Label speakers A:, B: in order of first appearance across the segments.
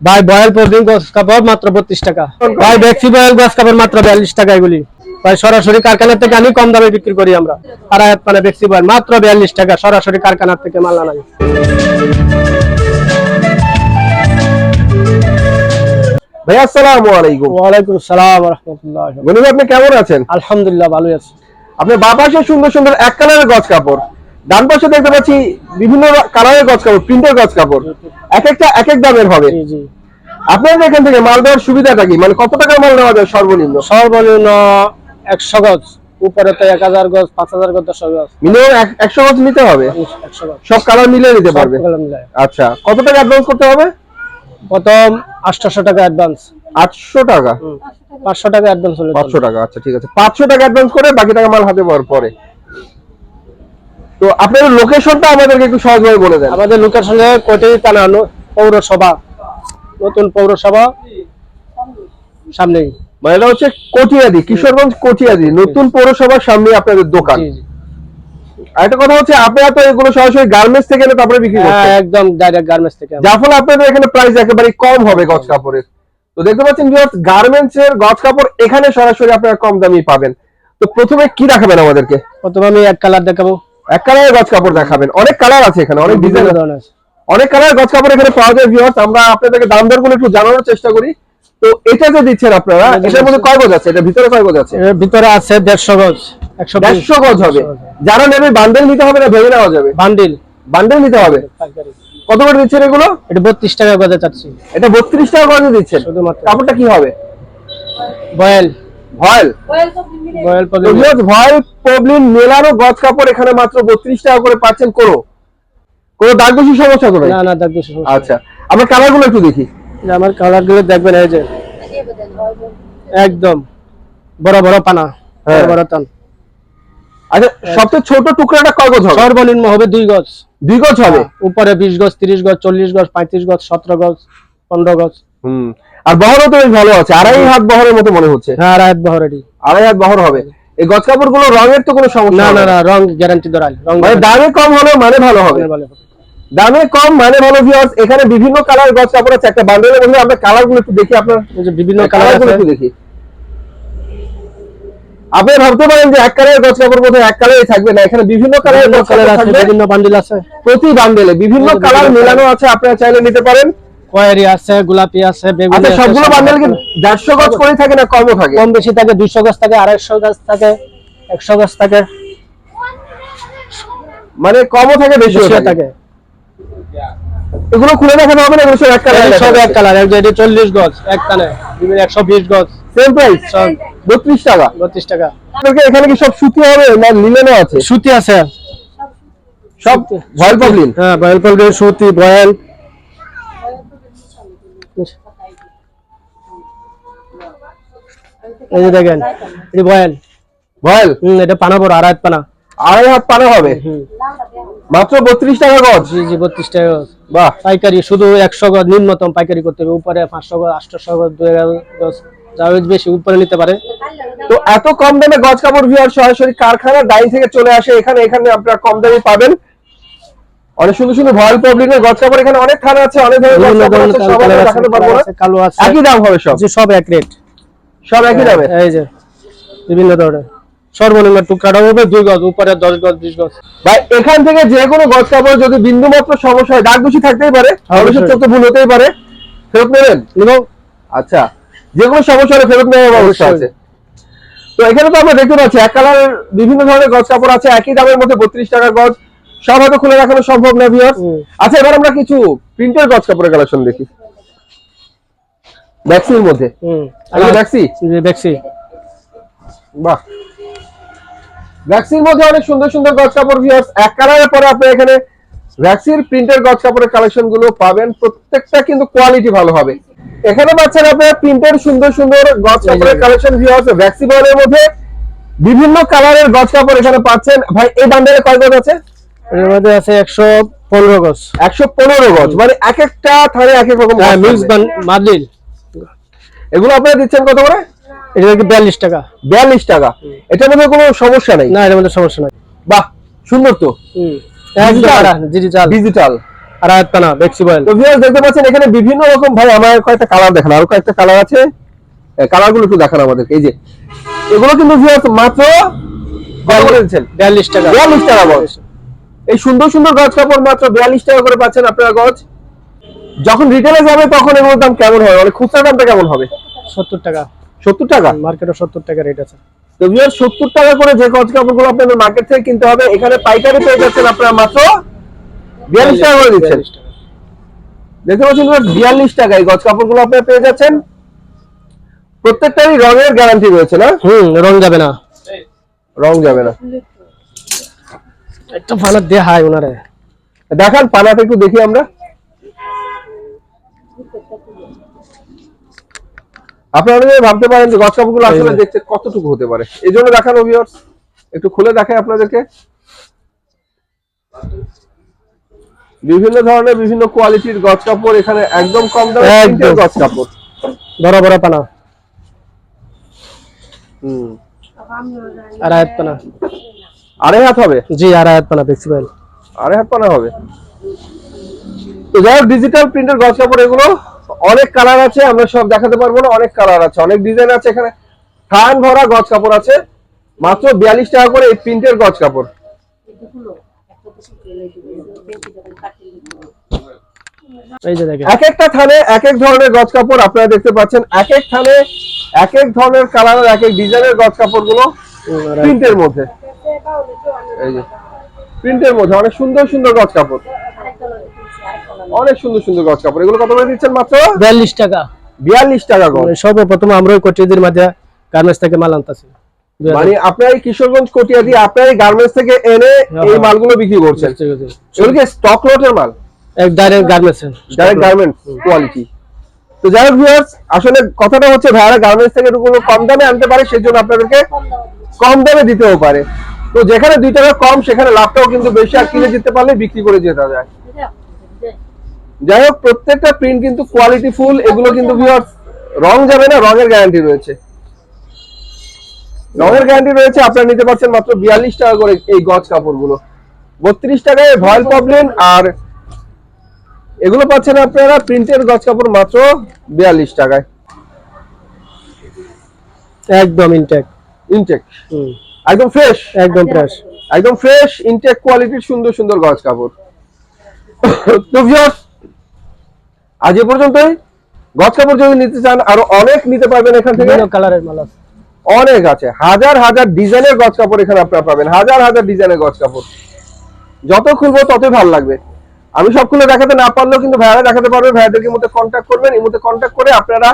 A: ভাই boil protein গছ কাপড় মাত্র বত্রিশ টাকা। ভাই বেক্সি বয়েল গছ কাপড় মাত্র বিয়াল্লিশ টাকা এগুলি। ভাই সরাসরি কারখানা থেকে আনি কম দামে বিক্রি করি আমরা। আড়াই মানে বেক্সি বয়েল মাত্র বিয়াল্লিশ টাকা সরাসরি কারখানা থেকে মাল আনাই
B: ভাই আসসালামু আলাইকুম।
A: ওয়ালাইকুম সালাম রহমতুল্লাহ
B: গনি আপনি কেমন আছেন?
A: আলহামদুলিল্লাহ ভালোই আছি।
B: আপনার বাঁ পাশে সুন্দর সুন্দর এক কালারের গজ কাপড়। ডান পাশে দেখতে পাচ্ছি বিভিন্ন কালারের গজ কাপড় প্রিন্টের গজ কাপড়। এক একটা এক এক দামের হবে। আপনাদের এখান থেকে মাল দেওয়ার সুবিধাটা কি? মানে কত টাকার মাল নেওয়া যায় সর্বনিম্ন?
A: সর্বনিম্ন একশো গজ। উপরে তো এক হাজার গজ পাঁচ হাজার গজ দশ গজ।
B: মিনিমাম একশো গজ নিতে হবে? সব কালার মিলিয়ে নিতে পারবে? আচ্ছা কত টাকা অ্যাডভান্স করতে হবে?
A: প্রথম আটশো টাকা অ্যাডভান্স
B: আটশো টাকা?
A: পাঁচশো টাকা অ্যাডভান্স হলে
B: পাঁচশো টাকা আচ্ছা ঠিক আছে। পাঁচশো টাকা অ্যাডভান্স করে বাকি টাকা মাল হাতে পাওয়ার পরে। তো আপনাদের লোকেশনটা আমাদেরকে একটু সহজভাবে বলে দেন।
A: আমাদের সঙ্গে কোটি থানা পৌরসভা নতুন পৌরসভা সামনেই।
B: মানে এটা হচ্ছে কটিয়াদি কিশোরগঞ্জ কটিয়াদি নতুন পৌরসভার সামনে আপনাদের দোকান। আরেকটা কথা হচ্ছে আপনারা তো এগুলো সরাসরি গার্মেন্টস থেকে তারপরে বিক্রি
A: হ্যাঁ
B: করছেন
A: একদম ডাইরেক্ট গার্মেন্টস থেকে।
B: যার ফলে আপনাদের এখানে প্রাইস একেবারে কম হবে গজ কাপড়ের। তো দেখতে পাচ্ছেন যে গার্মেন্টস এর গজ কাপড় এখানে সরাসরি আপনারা কম দামি পাবেন। তো প্রথমে কি দেখাবেন আমাদেরকে?
A: প্রথমে আমি এক কালার দেখাবো।
B: এক কালারের গজ কাপড় দেখাবেন। অনেক কালার আছে এখানে অনেক ডিজাইন অনেক কালার গজ কাপড় এখানে পাওয়া যায় ভিউয়ার্স আমরা আপনাদেরকে দাম দরগুলো একটু জানানোর চেষ্টা করি। তো এটা যে দিচ্ছেন আপনারা এটার মধ্যে কয় গজ আছে? এটা ভিতরে কয় গজ আছে?
A: এর ভিতরে আছে দেড়শো গজ একশো
B: দেড়শো গজ হবে। যারা নেবে বান্ডেল নিতে হবে না ভেবে নেওয়া যাবে?
A: বান্ডিল
B: বান্ডেল নিতে হবে? কত করে দিচ্ছেন এগুলো?
A: এটা বত্রিশ টাকা গজে চাচ্ছি।
B: এটা বত্রিশ টাকা গজে দিচ্ছেন।
A: শুধুমাত্র।
B: কাপড়টা কি হবে?
A: বয়েল।
B: ভয়েল।
A: বয়েল
B: তো ভিউয়ার্স ভয়েল প্রবলেম মেলানো গজ কাপড় এখানে মাত্র বত্রিশ টাকা করে পাচ্ছেন কোনো। কোনো দাগ বেশি সমস্যা তো
A: না না দেখ বেশি সমস্যা
B: আচ্ছা আমরা কালারগুলো একটু দেখি।
A: আমার দেখবেন এই যে। একদম বড় বড় পানা বড়
B: হ্যাঁ।
A: বড় টান।
B: আচ্ছা সবচেয়ে ছোট টুকরাটা কয় গজ হবে?
A: সর্বনিম্ন হবে দুই গজ।
B: দুই গজ হবে?
A: উপরে বিশ গজ তিরিশ গজ চল্লিশ গজ পঁয়ত্রিশ গজ সতেরো গজ পনেরো গজ।
B: হুম। আর বহরও তো বেশ ভালো আছে। আড়াই হাত বহরের মতো মনে হচ্ছে।
A: হ্যাঁ রায়ত বহরেডি
B: আড়াই হাত বহর হবে। এই গজ কাপড়গুলো রঙের তো কোনো সমস্যা
A: না না না। রং গ্যারান্টি ধরাই
B: মানে দামে কম হলেও মানে ভালো হবে। দামে কম মানে ভালো ভিউয়ার্স এখানে বিভিন্ন কালার গজ কাপড় আছে। একটা বান্ডেলের মধ্যে আমরা কালারগুলো একটু দেখি আপনার।
A: বিভিন্ন কালারগুলো
B: একটু দেখি। আপনি ভাবতে পারেন যে এক কালারের গজ কাপড় বোধহয় এক কালারই থাকবে না। এখানে বিভিন্ন কালারের গজ কালার
A: আছে বিভিন্ন বান্ডিল আছে।
B: প্রতি বান্ডেলে বিভিন্ন কালার মেলানো আছে আপনারা চাইলে নিতে পারেন।
A: কয়েরি আছে গোলাপি আছে বেগুনি
B: আচ্ছা
A: আছে,
B: সবগুলো বান্ডেল কি
A: আছে।
B: দেড়শো গজ করে থাকে না কমও থাকে?
A: কম বেশি থাকে দুইশো গজ থাকে আড়াইশো গজ থাকে একশো গজ থাকে।
B: মানে কমও থাকে বেশিও থাকে? এগুলো খুলে দেখানো হবে না এগুলো সব এক কালার
A: সব এক কালার এক যে চল্লিশ গজ এক টানে বিভিন্ন একশো বিশ গজ।
B: Same price?
A: সব
B: বত্রিশ টাকা।
A: বত্রিশ টাকা।
B: আপনাদের এখানে কি সব সুতি হবে না লিলেনও আছে?
A: সুতি আছে।
B: সব ভয়েল প্রবলেম
A: হ্যাঁ বয়েল পলবেল সুতি বয়েল এই যে দেখেন এটি বয়েল।
B: ভয়েল
A: হম এটা পানা বড় আড়াই পানা।
B: আড়াই হাত পানা হবে? মাত্র বত্রিশ টাকা গজ?
A: জি জি বত্রিশ টাকা গজ।
B: বাহ।
A: পাইকারি শুধু একশো গজ নিম্নতম পাইকারি করতে হবে। উপরে পাঁচশো গজ আটশো গজ দুই গজ যা বেশি উপরে নিতে পারে।
B: তো এত কম দামে গজ কাপড় ভিউয়ার সরাসরি কারখানা ডাইন থেকে চলে আসে। এখানে এখানে আপনারা কম দামে পাবেন। অনেক সুন্দর সুন্দর ভয়েল প্রবলেমের গজ কাপড় এখানে অনেক খানা আছে অনেক ধরনের গজ কাপড় আছে
A: কালো আছে,
B: দেখাতে পারব না।
A: কালো আছে।
B: একই দাম হবে সব?
A: সব এক রেট।
B: সব একই দামে?
A: এই যে বিভিন্ন ধরনের। সর্বনিম্ন টুকরাটা হবে দুই গজ উপরে দশ গজ বিশ গজ।
B: ভাই এখান থেকে যে কোনো গজ কাপড় যদি বিন্দু মাত্র সমস্যা হয় দাগ বেশি থাকতেই পারে অবশ্যই।
A: অবশ্যই।
B: চোখে ভুল হতেই পারে। ফেরত নেবেন?
A: নিব
B: আচ্ছা যে কোনো সমস্যা হলে ফেরত নেওয়ার ব্যবস্থা আছে। তো এখানে তো আমরা দেখতে পাচ্ছি এক কালারের বিভিন্ন ধরনের গজ কাপড় আছে একই দামের মধ্যে বত্রিশ টাকার গজ। সব হয়তো খুলে রাখানো সম্ভব না
A: হুম।
B: আচ্ছা এবার আমরা কিছু প্রিন্টের গজ কাপড়ের কালেকশন দেখি। ম্যাক্সির মধ্যে
A: জি, দেখছি
B: বাহ। ভ্যাক্সির মধ্যে অনেক সুন্দর সুন্দর গজ কাপড় ভিউয়ার্স এক কালারের পরে আপনি এখানে ভ্যাক্সির প্রিন্টের গজ কাপড়ের কালেকশনগুলো পাবেন। প্রত্যেকটা কিন্তু কোয়ালিটি ভালো হবে। এখানে পাচ্ছেন আপনারা প্রিন্টের সুন্দর সুন্দর গজ কাপড়ের কালেকশন ভিউয়ার্স ভ্যাক্সি বলের মধ্যে বিভিন্ন কালারের গজ কাপড় এখানে পাচ্ছেন। ভাই এই বান্ডেলে কয় গজ আছে?
A: এর মধ্যে আছে একশো পনেরো গজ
B: একশো পনেরো গজ মানে এক একটা থানে এক এক রকম
A: হ্যাঁ মিক্স
B: থাকবে।
A: মাদলিল
B: এগুলো আপনারা দিচ্ছেন কত করে?
A: এটা কি বিয়াল্লিশ টাকা?
B: বিয়াল্লিশ টাকা। এটার মধ্যে কোনো সমস্যা নেই?
A: না এর মধ্যে সমস্যা নাই।
B: বাহ সুন্দর তো।
A: হুম।
B: ডিজিটাল
A: আর আয়াত বেক্সি বয়েল
B: তো ভিউয়ার্স দেখতে পাচ্ছেন এখানে বিভিন্ন রকম ভাই আমার কয়েকটা কালার দেখান। আরও কয়েকটা কালার আছে। কালারগুলো একটু দেখান আমাদেরকে এই যে। এগুলো কিন্তু ভিউয়ার্স মাত্র কত করে দিচ্ছেন?
A: বিয়াল্লিশ টাকা।
B: এই সুন্দর সুন্দর গজ কাপড় মাত্র বিয়াল্লিশ টাকা করে পাচ্ছেন আপনারা গজ। যখন রিটেলে যাবে তখন এগুলোর দাম কেমন হবে? মানে খুচরা দামটা কেমন হবে?
A: সত্তর টাকা।
B: সত্তর টাকা?
A: মার্কেটে সত্তর টাকা রেট আছে।
B: তো ভিউয়ার সত্তর টাকা করে যে গজ কাপড়গুলো আপনাদের মার্কেট থেকে কিনতে হবে এখানে পাইকারি পেয়ে যাচ্ছেন আপনারা মাত্র বিয়াল্লিশ টাকা করে দিচ্ছেন। দেখতে পাচ্ছেন বিয়াল্লিশ টাকা এই গজ কাপড়গুলো আপনারা পেয়ে যাচ্ছেন। প্রত্যেকটারই রঙের গ্যারান্টি রয়েছে না?
A: হুম রং যাবে না।
B: রং যাবে না।
A: একটা ফানার দিয়ে হাই ওনারে।
B: দেখান পানাটা একটু দেখি আমরা। আপনারা যদি ভাবতে পারেন যে গছ কাপড়গুলো আসলে দেখতে কতটুকু হতে পারে। এই জন্য দেখানো ভিউয়ার্স একটু খুলে দেখাই আপনাদেরকে। বিভিন্ন ধরনের বিভিন্ন কোয়ালিটির গছ কাপড় এখানে একদম কম দামে
A: একদম।
B: গছ কাপড়
A: বড় বড় পানা।
B: হুম।
A: আয়াত পানা।
B: আড়াই হাত হবে?
A: জি আর আয়াত পানা বেক্সি বয়েল
B: আড়াই হাত পানা হবে। তো যাই হোক ডিজিটাল প্রিন্টের গছ কাপড় এগুলো অনেক কালার আছে আমরা সব দেখাতে পারব না অনেক কালার আছে অনেক ডিজাইন আছে এখানে। থান ভরা গজ কাপড় আছে মাত্র বিয়াল্লিশ টাকা করে এই প্রিন্টের গজ কাপড়। এক একটা থানে এক এক ধরনের গছ কাপড় আপনারা দেখতে পাচ্ছেন এক এক থানে এক এক ধরনের কালারের এক এক ডিজাইনের গছ
A: কাপড়গুলো
B: প্রিন্টের মধ্যে। এই যে প্রিন্টের মধ্যে অনেক সুন্দর সুন্দর গজ কাপড়। অনেক সুন্দর সুন্দর গছ কাপড়। এগুলো কত করে দিচ্ছেন মাত্র?
A: বিয়াল্লিশ টাকা।
B: বিয়াল্লিশ টাকা গজ
A: সর্বপ্রথম আমরাই কোটিদের মাঝে গার্মেন্টস থেকে মাল আনতেছি।
B: মানে আপনার কিশোরগঞ্জ কটিয়া দিয়ে আপনার গার্মেন্টস থেকে এনে এই
A: হ্যাঁ।
B: মালগুলো বিক্রি করছেন। এগুলো কি স্টক লটের মাল?
A: এক direct garments
B: direct garments quality তো যাই হোক আসলে কথাটা হচ্ছে ভাইয়ারা গার্মেন্টস থেকে একটু কম দামে আনতে পারে সেই জন্য আপনাদেরকে কম দামে দিতেও পারে। তো যেখানে দুই টাকা কম সেখানে লাভটাও কিন্তু বেশি আর কিনে যেতে পারলে বিক্রি করে যেতে যায় যাই হোক প্রত্যেকটা প্রিন্ট কিন্তু কোয়ালিটি ফুল এগুলো কিন্তু ভিউয়ার্স রং যাবে না রঙের গ্যারান্টি রয়েছে। রঙের গ্যারান্টি রয়েছে আপনারা নিতে পারছেন মাত্র বিয়াল্লিশ টাকা করে এই গজ কাপড়গুলো। বত্রিশ টাকায় ভয়েল প্রবলেম আর এগুলো পাচ্ছেন আপনারা প্রিন্টের গজ কাপড় মাত্র বিয়াল্লিশ টাকায়।
A: একদম ইনটেক
B: ইনটেক একদম ফ্রেশ
A: একদম ফ্রেশ
B: একদম ফ্রেশ ইনটেক কোয়ালিটির সুন্দর সুন্দর গজ কাপড়। তো ভিউয়ার্স আজ এ পর্যন্তই। গজ কাপড় যদি নিতে চান আরও অনেক নিতে পারবেন এখান থেকে।
A: কালারের মাল আছে।
B: অনেক আছে। হাজার হাজার ডিজাইনের গজ কাপড় এখানে আপনারা পাবেন। হাজার হাজার ডিজাইনের গজ কাপড়। যত খুলবো ততই ভালো লাগবে। আমি সব খুলে দেখাতে না পারলেও কিন্তু ভাইয়ারা দেখাতে পারবে। ভাইয়াদেরকে মধ্যে কন্ট্যাক্ট করবেন। এই মধ্যে কন্ট্যাক্ট করে আপনারা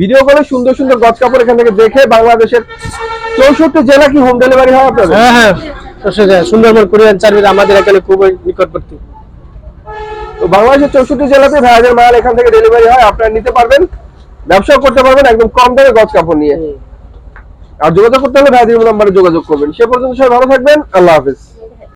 B: ভিডিও কলে সুন্দর সুন্দর গজ কাপড় এখান থেকে দেখে বাংলাদেশের চৌষট্টি জেলা কি হোম ডেলিভারি হয় আপনাদের?
A: হ্যাঁ হ্যাঁ। সুন্দরবন কোরিয়ান সার্ভিস আমাদের এখানে খুবই নিকটবর্তী।
B: বাংলাদেশের চৌষট্টি জেলাতে ভাইয়াদের মাল এখান থেকে ডেলিভারি হয় আপনারা নিতে পারবেন ব্যবসা করতে পারবেন একদম কম দামে গজ কাপড় নিয়ে। আর যোগাযোগ করতে হলে ভাইয়াদের নাম্বারে যোগাযোগ করবেন। সে পর্যন্ত সবাই ভালো থাকবেন আল্লাহ হাফিজ।